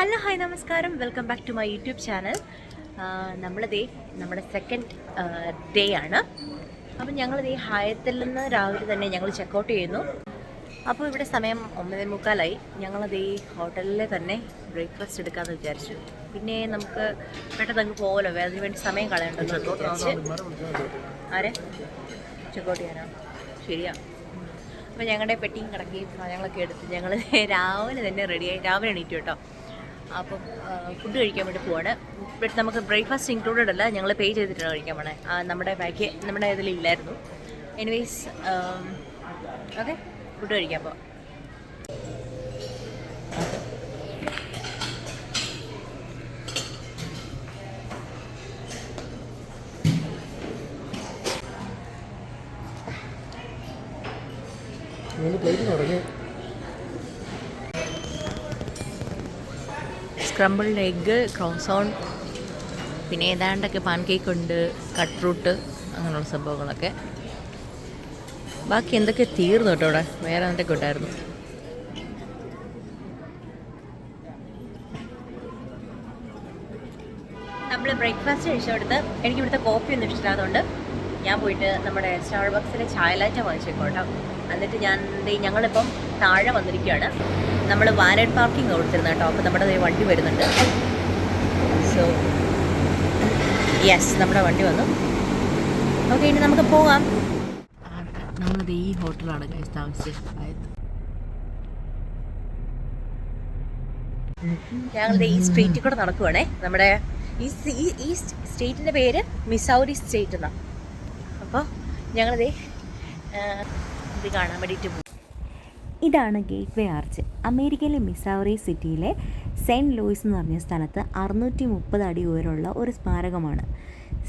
Hello hi നമസ്കാരം. Welcome back to my YouTube channel. നമ്മളതേ നമ്മുടെ second day ആണ്. അപ്പം ഞങ്ങളതേ ഹായത്തിൽ നിന്ന് രാവിലെ തന്നെ ഞങ്ങൾ ചെക്കൗട്ട് ചെയ്യുന്നു. അപ്പോൾ ഇവിടെ സമയം ഒമ്പതേ മുക്കാലായി. ഞങ്ങളതേ ഹോട്ടലിലെ തന്നെ ബ്രേക്ക്ഫാസ്റ്റ് എടുക്കാമെന്ന് വിചാരിച്ചു. പിന്നെ നമുക്ക് പെട്ടെന്ന് അങ്ങ് പോകലോ അതിന് വേണ്ടി സമയം കളയണ്ടെന്ന് വിചാരിച്ച് ആരെ? ചെക്കൗട്ട് ചെയ്യാനോ? ശരിയാ. അപ്പോൾ ഞങ്ങളുടെ പെട്ടിയും കിടക്കുകയും സാധനങ്ങളൊക്കെ എടുത്ത് ഞങ്ങൾ രാവിലെ തന്നെ റെഡിയായി രാവിലെ എണീറ്റു കേട്ടോ. അപ്പം ഫുഡ് കഴിക്കാൻ വേണ്ടി പോവാണ്. ബട്ട് നമുക്ക് ബ്രേക്ക്ഫാസ്റ്റ് ഇൻക്ലൂഡഡ് അല്ല ഞങ്ങൾ പേ ചെയ്തിട്ടാണ് കഴിക്കാൻ പോണേ. നമ്മുടെ ബാക്കി നമ്മുടെ ഇതിൽ ഇല്ലായിരുന്നു എനിവേസ് ഓക്കെ ഫുഡ് കഴിക്കാൻ പോവാം. പ്ലേറ്റ് തുടങ്ങി സ്ക്രംബിൾഡ് എഗ്ഗ് ക്രോസോൺ പിന്നെ ഏതാണ്ടൊക്കെ പാൻ കേക്ക് ഉണ്ട് കട്ട് ഫ്രൂട്ട് അങ്ങനെയുള്ള സംഭവങ്ങളൊക്കെ. ബാക്കി എന്തൊക്കെ തീർന്നു കേട്ടോ ഇവിടെ വേറെ എന്തൊക്കെ ഉണ്ടായിരുന്നു? നമ്മൾ ബ്രേക്ക്ഫാസ്റ്റ് കഴിച്ചെടുത്ത് എനിക്ക് ഇവിടുത്തെ കോഫി ഒന്നും ഇഷ്ടമില്ലാത്തതുകൊണ്ട് ഞാൻ പോയിട്ട് നമ്മുടെ സ്റ്റാർബക്സിലെ ചായ ലാറ്റ വാങ്ങിച്ചേക്കോ കേട്ടോ എന്നിട്ട് ഞാൻ ഞങ്ങളിപ്പം താഴെ വന്നിരിക്കുകയാണ്. നമ്മൾ വാനഡ് പാർക്കിംഗ് കൊടുത്തിരുന്നത് കേട്ടോ. അപ്പോൾ നമ്മുടെ വണ്ടി വരുന്നുണ്ട്. സോ യെസ് നമ്മുടെ വണ്ടി വന്നു. ഓക്കെ ഇനി നമുക്ക് പോകാം. നമ്മളിത് ഈ ഹോട്ടലാണ് കഴിച്ച് താമസിച്ചത് ഞങ്ങളുടെ ഈ സ്ട്രീറ്റിൽ കൂടെ നടക്കുവാണേ. നമ്മുടെ ഈ ഈ സ്റ്റേറ്റിന്റെ പേര് മിസൗരി സ്ട്രീറ്റ് എന്നാണ് അപ്പോൾ ഞങ്ങളിത് ഇത് കാണാൻ വേണ്ടിയിട്ട് പോകും ഇതാണ് ഗേറ്റ് വേ ആർച്ച്. അമേരിക്കയിലെ മിസൗറി സിറ്റിയിലെ സെന്റ് ലൂയിസ് എന്ന് പറഞ്ഞ സ്ഥലത്ത് അറുന്നൂറ്റി മുപ്പത് അടി ഉയരമുള്ള ഒരു സ്മാരകമാണ്.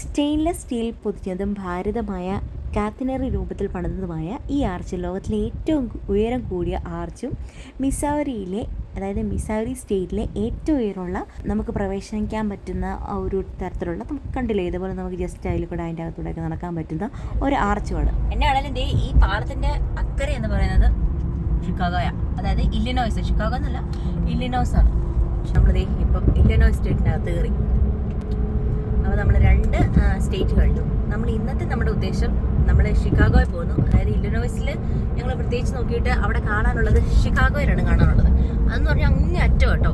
സ്റ്റെയിൻലെസ് സ്റ്റീൽ പൊതിഞ്ഞതും ഭാരതമായ കാത്തിനറി രൂപത്തിൽ പണിതതുമായ ഈ ആർച്ച് ലോകത്തിലെ ഏറ്റവും ഉയരം കൂടിയ ആർച്ചും മിസൗരിയിലെ അതായത് മിസൗറി സ്റ്റേറ്റിലെ ഏറ്റവും ഉയരമുള്ള നമുക്ക് പ്രവേശിക്കാൻ പറ്റുന്ന ഒരു തരത്തിലുള്ള നമുക്ക് കണ്ടില്ലേ ഇതുപോലെ നമുക്ക് ജസ്റ്റ് അതിൽ കൂടെ അതിന്റെ അകത്തൂടെയൊക്കെ നടക്കാൻ പറ്റുന്ന ഒരു ആർച്ചുമാണ് എന്നാണെങ്കിലും ദേ ഈ പാലത്തിന്റെ അക്കരെ എന്ന് പറയുന്നത് ഷിക്കാഗോയ അതായത് ഇല്ലിനോയ്സ് ഷിക്കാഗോ എന്നല്ല ഇല്ലിനോയ്സ് ആണ്. നമ്മൾ ദേ ഇപ്പം ഇല്ലിനോയ്സ് സ്റ്റേറ്റിനകത്ത് കയറി അപ്പോൾ നമ്മൾ രണ്ട് സ്റ്റേറ്റ് കണ്ടു നമ്മൾ ഇന്നത്തെ നമ്മുടെ ഉദ്ദേശം നമ്മൾ ഷിക്കാഗോയിൽ പോകുന്നു. അതായത് ഇല്ലിനോയ്സിൽ ഞങ്ങൾ പ്രത്യേകിച്ച് നോക്കിയിട്ട് അവിടെ കാണാനുള്ളത് ഷിക്കാഗോയിലാണ് കാണാനുള്ളത്. അതെന്ന് പറഞ്ഞാൽ അങ്ങേ അറ്റം കേട്ടോ.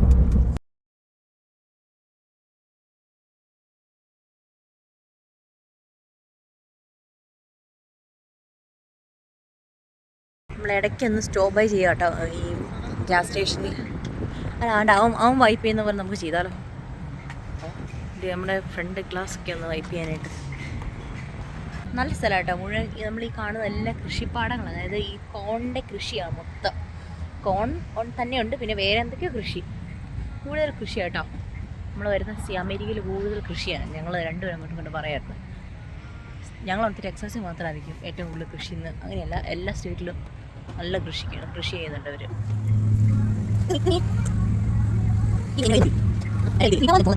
നമ്മൾ ഇടയ്ക്കൊന്ന് സ്റ്റോപ്പ് ബൈ ചെയ്യാം കേട്ടോ. ഈ ഗ്യാസ് സ്റ്റേഷനിൽ അല്ലാണ്ട് അവൻ അവൻ വൈപ്പ് ചെയ്യുന്ന പോലെ നമുക്ക് ചെയ്താലോ? ഇത് നമ്മുടെ ഫ്രണ്ട് ക്ലാസ് ഒക്കെ ഒന്ന് വൈപ്പ് ചെയ്യാനായിട്ട്. നല്ല സ്ഥലം കേട്ടോ മുഴുവൻ നമ്മൾ ഈ കാണുന്ന എല്ലാ കൃഷിപ്പാടങ്ങൾ അതായത് ഈ കോണിന്റെ കൃഷിയാണ് മൊത്തം. കോൺ തന്നെയുണ്ട് പിന്നെ വേറെ എന്തൊക്കെയോ കൃഷി. കൂടുതൽ കൃഷി കേട്ടോ നമ്മൾ വരുന്ന അമേരിക്കയിൽ കൂടുതൽ കൃഷിയാണ്. ഞങ്ങൾ രണ്ടുപേരും അങ്ങോട്ടും കൊണ്ട് പറയാറുണ്ട്. ഞങ്ങൾ ഒത്തിരി ടെക്സാസിൽ മാത്രമായിരിക്കും ഏറ്റവും കൂടുതൽ കൃഷി എന്ന് അങ്ങനെയല്ല എല്ലാ സ്റ്റേറ്റിലും നല്ല കൃഷിക്കാണ് കൃഷി ചെയ്യുന്നുണ്ട് അവർ ഷിക്കാഗോ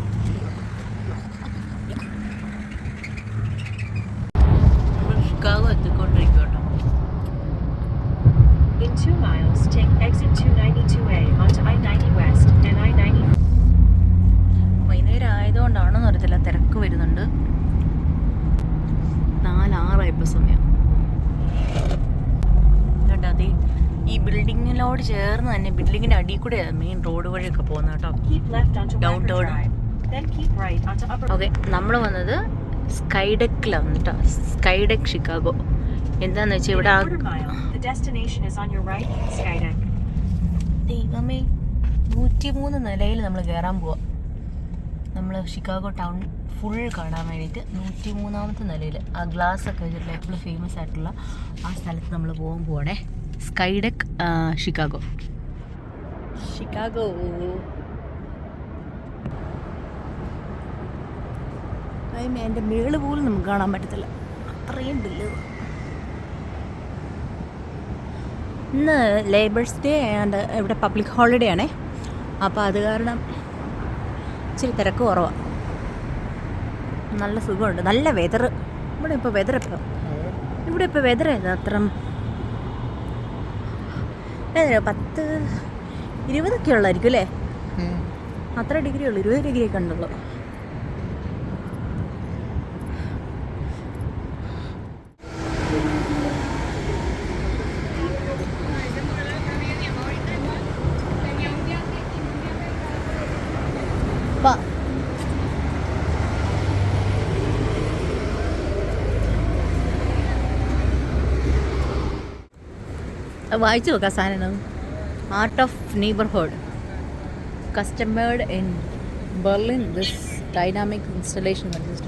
അടിയിൽ കൂടെ മെയിൻ റോഡ് വഴിയൊക്കെ പോകുന്നത് കേട്ടോ. Upper ഓക്കെ നമ്മൾ വന്നത് സ്കൈഡെക്കിലാണ് കേട്ടോ. സ്കൈഡെക്ക് ഷിക്കാഗോ എന്താന്ന് വെച്ചാൽ ഇവിടെ ദൈവമേ നൂറ്റിമൂന്ന് നിലയിൽ നമ്മൾ കയറാൻ പോവാം. നമ്മൾ ഷിക്കാഗോ ടൗൺ ഫുൾ കാണാൻ വേണ്ടിയിട്ട് നൂറ്റി മൂന്നാമത്തെ നിലയിൽ ആ ഗ്ലാസ് ഒക്കെ വെച്ചിട്ടുള്ള എപ്പോഴും ഫേമസ് ആയിട്ടുള്ള ആ സ്ഥലത്ത് നമ്മൾ പോകാൻ പോവാണേ. സ്കൈഡെക്ക് ഷിക്കാഗോ ഷിക്കാഗോ എന്റെ മേൾ പോലും നമുക്ക് കാണാൻ പറ്റത്തില്ല. അത്രയും ബില്ല്. ഇന്ന് ലേബേഴ്സ് ഡേ ആൻഡ് ഇവിടെ പബ്ലിക് ഹോളിഡേ ആണേ. അപ്പോൾ അത് കാരണം ഇച്ചിരി തിരക്ക് കുറവാണ് നല്ല സുഖമുണ്ട്. നല്ല വെതർ ഇവിടെ ഇപ്പോൾ വെതർ ഇപ്പോൾ ഇവിടെ ഇപ്പോൾ വെതർ അത്ര? ഏതാ പത്ത് ഇരുപതൊക്കെ ഉള്ളായിരിക്കും അല്ലേ അത്ര ഡിഗ്രി ഉള്ളു ഇരുപത് ഡിഗ്രി ഒക്കെ ഉണ്ടുള്ളൂ വായിച്ചു നോക്കാം സാധനം Art of Neighborhood. Customer in Berlin, this dynamic installation consists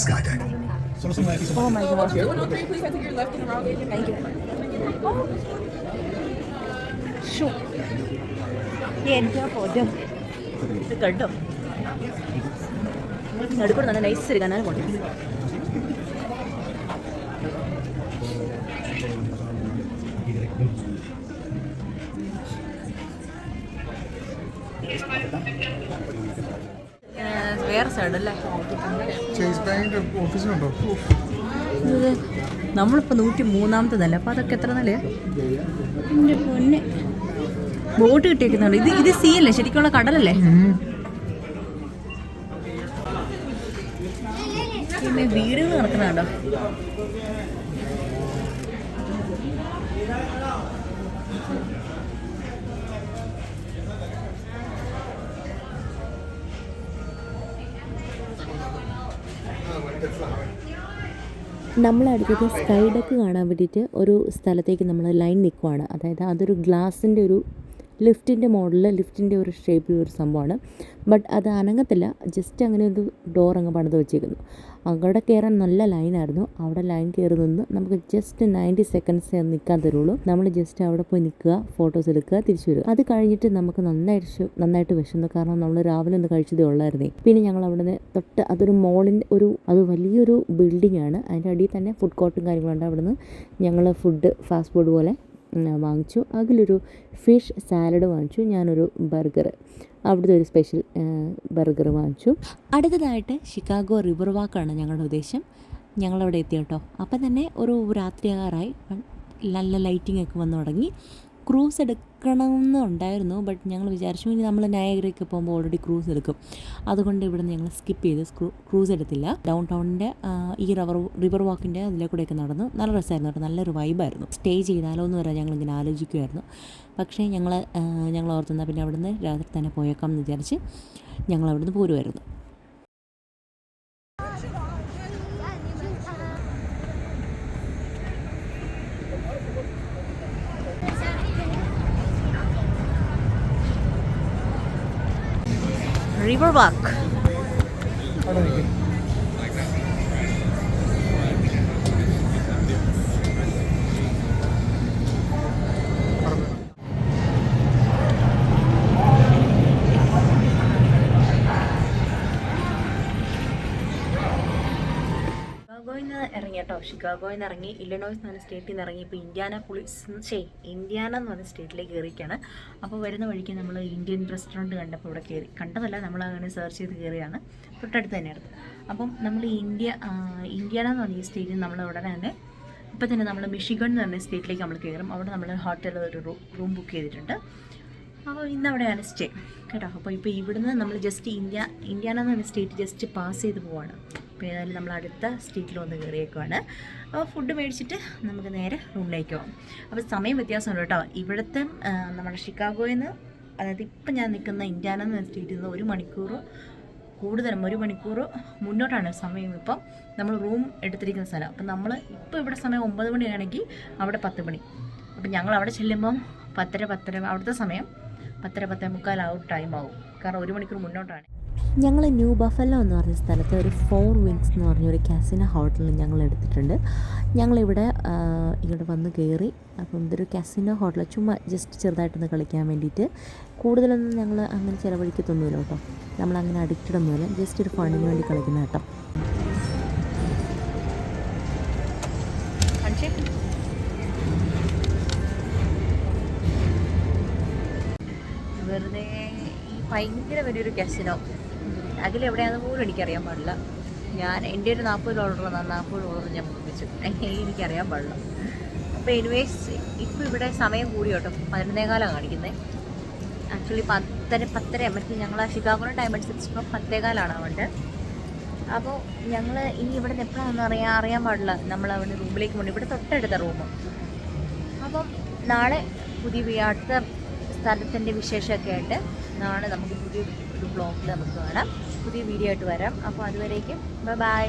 Solo son una decisión. Oh my god. ഷോ എന്റെ പൊന്നും ഇത് കണ്ടോ നടുക്കൂടെ നല്ല നൈസ് ഒരു കനാലും കൊണ്ട് വേറെ ഓഫീസിലുണ്ടോ നമ്മളിപ്പോൾ നൂറ്റി മൂന്നാമത്തെ നില അപ്പോൾ അതൊക്കെ എത്ര നിലയാ? എന്റെ പൊന്നെ. ബോട്ട് കിട്ടിയേക്കുന്നുണ്ട്. ഇത് ഇത് സീ അല്ലേ ശരിക്കുള്ള കടലല്ലേ? പിന്നെ വീടുകൾ നടക്കുന്നുണ്ടോ? നമ്മൾ അടുത്തത് സ്കൈ ഡെക്ക് കാണാൻ വേണ്ടിയിട്ട് ഒരു സ്ഥലത്തേക്ക് നമ്മൾ ലൈൻ നിൽക്കുവാണ് അതായത് അതൊരു ഗ്ലാസിന്റെ ഒരു ലിഫ്റ്റിന്റെ മോഡലിൽ ലിഫ്റ്റിന്റെ ഒരു ഷേപ്പിൽ ഒരു സംഭവമാണ്. ബട്ട് അത് അനങ്ങത്തില്ല. ജസ്റ്റ് അങ്ങനെ ഒരു ഡോർ അങ്ങ് പണിത് വെച്ചിരിക്കുന്നു അവിടെ കയറാൻ നല്ല ലൈനായിരുന്നു. അവിടെ ലൈൻ കയറി നിന്ന് നമുക്ക് ജസ്റ്റ് നയന്റി സെക്കൻഡ്സ് നിൽക്കാൻ തരുള്ളൂ. നമ്മൾ ജസ്റ്റ് അവിടെ പോയി നിൽക്കുക ഫോട്ടോസ് എടുക്കുക തിരിച്ചു വരിക. അത് കഴിഞ്ഞിട്ട് നമുക്ക് നന്നായിട്ട് നന്നായിട്ട് വിശന്നു. കാരണം നമ്മൾ രാവിലെ ഒന്ന് കഴിച്ചതേ ഉള്ളായിരുന്നേ. പിന്നെ ഞങ്ങൾ അവിടെ നിന്ന് തൊട്ട് അതൊരു മോളിന്റെ ഒരു അത് വലിയൊരു ബിൽഡിംഗ് ആണ്. അതിന്റെ അടിയിൽ തന്നെ ഫുഡ് കോർട്ടും കാര്യങ്ങളുണ്ട് അവിടെ നിന്ന് ഞങ്ങൾ ഫുഡ് ഫാസ്റ്റ് ഫുഡ് പോലെ വാങ്ങിച്ചു. അതിലൊരു ഫിഷ് സാലഡ് വാങ്ങിച്ചു. ഞാനൊരു ബർഗർ അവിടുത്തെ ഒരു സ്പെഷ്യൽ ബർഗർ വാങ്ങിച്ചു. അടുത്തതായിട്ട് ഷിക്കാഗോ റിവർ വാക്കാണ് ഞങ്ങളുടെ ഉദ്ദേശം. ഞങ്ങളവിടെ എത്തി കേട്ടോ അപ്പം തന്നെ ഒരു രാത്രി ആറായി നല്ല ലൈറ്റിംഗ് ഒക്കെ വന്നു തുടങ്ങി. ക്രൂസ് എടുക്കണമെന്നുണ്ടായിരുന്നു ബട്ട് ഞങ്ങൾ വിചാരിച്ചു ഇനി നമ്മൾ നയഗ്രയ്ക്ക് പോകുമ്പോൾ ഓൾറെഡി ക്രൂസ് എടുക്കും. അതുകൊണ്ട് ഇവിടെ നിന്ന് ഞങ്ങൾ സ്കിപ്പ് ചെയ്ത് ക്രൂസ് എടുത്തില്ല. ഡൗൺ ടൗണിന്റെ ഈ റിവർ റിവർ വാക്കിന്റെ അതിലെ കൂടെയൊക്കെ നടന്നു. നല്ല രസമായിരുന്നു കേട്ടോ. നല്ലൊരു വൈബായിരുന്നു സ്റ്റേ ചെയ്താലോ എന്ന് പറയാൻ ഞങ്ങളിങ്ങനെ ആലോചിക്കുമായിരുന്നു പക്ഷേ ഞങ്ങൾ ഞങ്ങൾ ഓർത്തുന്ന പിന്നെ അവിടുന്ന് രാത്രി തന്നെ പോയേക്കാം എന്ന് വിചാരിച്ച് ഞങ്ങൾ അവിടുന്ന് പോരുമായിരുന്നു റിവർ വാക്ക് ഷിക്കാഗോയിൽ നിന്ന് ഇറങ്ങി ഇല്ലനോയ്സ് എന്ന് പറഞ്ഞ സ്റ്റേറ്റിൽ നിന്ന് ഇറങ്ങി ഇപ്പോൾ ഇന്ത്യാന പുളിസ് ഷേ ഇന്ത്യാന എന്ന് പറഞ്ഞ സ്റ്റേറ്റിലേക്ക് കയറിയിരിക്കുകയാണ് അപ്പോൾ വരുന്ന വഴിക്ക് നമ്മൾ ഇന്ത്യൻ റെസ്റ്റോറന്റ് കണ്ടപ്പോൾ ഇവിടെ കയറി കണ്ടതല്ല നമ്മൾ അങ്ങനെ സെർച്ച് ചെയ്ത് കയറിയാണ് തൊട്ടടുത്ത് തന്നെയായിരുന്നു. അപ്പം നമ്മൾ ഇന്ത്യ ഇന്ത്യാന എന്ന് പറഞ്ഞ സ്റ്റേറ്റിൽ നമ്മൾ ഉടനെ തന്നെ ഇപ്പം തന്നെ നമ്മൾ മിഷിഗൺ എന്ന് പറഞ്ഞ സ്റ്റേറ്റിലേക്ക് നമ്മൾ കയറും അവിടെ നമ്മൾ ഹോട്ടലിൽ ഒരു റൂം ബുക്ക് ചെയ്തിട്ടുണ്ട്. അപ്പോൾ ഇന്ന് അവിടെയാണ് സ്റ്റേ കേട്ടോ അപ്പോൾ ഇപ്പോൾ ഇവിടുന്ന് നമ്മൾ ജസ്റ്റ് ഇന്ത്യ ഇന്ത്യാന എന്ന് പറഞ്ഞ സ്റ്റേറ്റ് ജസ്റ്റ് പാസ് ചെയ്ത് പോവാണ്. അപ്പോൾ ഏതായാലും നമ്മൾ അടുത്ത സ്ട്രീറ്റിൽ വന്ന് കയറിയേക്കുവാണ്. അപ്പോൾ ഫുഡ് മേടിച്ചിട്ട് നമുക്ക് നേരെ റൂമിലേക്ക് പോകാം അപ്പോൾ സമയം വ്യത്യാസമുണ്ട് കേട്ടോ. ഇവിടുത്തെ നമ്മുടെ ഷിക്കാഗോയിൽ നിന്ന് അതായത് ഇപ്പം ഞാൻ നിൽക്കുന്ന ഇന്ത്യാന എന്ന സ്റ്റേറ്റിൽ നിന്ന് ഒരു മണിക്കൂർ കൂടുതലും ഒരു മണിക്കൂർ മുന്നോട്ടാണ് സമയം ഇപ്പം നമ്മൾ റൂം എടുത്തിരിക്കുന്ന സ്ഥലം. അപ്പം നമ്മൾ ഇപ്പോൾ ഇവിടെ സമയം ഒമ്പത് മണിയാണെങ്കിൽ അവിടെ പത്ത് മണി. അപ്പം ഞങ്ങൾ അവിടെ ചെല്ലുമ്പം പത്തര പത്തര അവിടുത്തെ സമയം പത്തര പത്തേ മുക്കാലാവും ടൈം ആവും. കാരണം ഒരു മണിക്കൂർ മുന്നോട്ടാണ്. ഞങ്ങൾ ന്യൂ ബഫല്ലോ എന്ന് പറഞ്ഞ സ്ഥലത്ത് ഒരു ഫോർ വിങ്സ് എന്ന് പറഞ്ഞ ഒരു കാസിനോ ഹോട്ടലിൽ ഞങ്ങൾ എടുത്തിട്ടുണ്ട്. ഞങ്ങളിവിടെ ഇവിടെ വന്ന് കയറി അപ്പം ഇതൊരു കാസിനോ ഹോട്ടൽ ചുമ്മാ ജസ്റ്റ് ചെറുതായിട്ടൊന്ന് കളിക്കാൻ വേണ്ടിയിട്ട് കൂടുതലൊന്നും ഞങ്ങൾ അങ്ങനെ ചിലവഴിക്കത്തൊന്നുമില്ല കേട്ടോ. നമ്മൾ അങ്ങനെ അഡിക്റ്റഡ് ഒന്നുമില്ല ജസ്റ്റ് ഒരു ഫണ്ടിന് വേണ്ടി കളിക്കുന്ന കേട്ടോ. വെറുതെ ഈ ഭയങ്കര വലിയൊരു കസിനോ അതിലെവിടെയാണെന്ന് പോലും എനിക്കറിയാൻ പാടില്ല. ഞാൻ എന്റെ ഒരു നാൽപ്പത് ഡോളർ നാൽപ്പത് ഡോളർ ഞാൻ മുറിച്ചു എനിക്കറിയാൻ പാടില്ല. അപ്പോൾ എനിവേസ് ഇപ്പോൾ ഇവിടെ സമയം കൂടി കേട്ടോ പതിനൊന്നേകാലാണ് കാണിക്കുന്നത് ആക്ച്വലി പത്തര പത്തര മറ്റേ ഞങ്ങൾ ആ ഷിക്കാഗോയുടെ ടൈം അനുസരിച്ചപ്പോൾ പത്തേകാലാണ് അവിടെ അപ്പോൾ ഞങ്ങൾ ഇനി ഇവിടെ നിന്ന് എപ്പോഴാണെന്ന് അറിയാൻ അറിയാൻ പാടില്ല. നമ്മൾ അവിടെ റൂമിലേക്ക് പോകണം. ഇവിടെ തൊട്ടടുത്ത റൂം അപ്പം നാളെ പുതിയ അടുത്ത സ്ഥലത്തിന്റെ വിശേഷമൊക്കെ ആയിട്ട് നാളെ നമുക്ക് പുതിയ ഒരു ബ്ലോഗിൽ നമുക്ക് കാണാം. പുതിയ വീഡിയോ ആയിട്ട് വരാം. അപ്പോൾ അതുവരേക്കും. ബൈ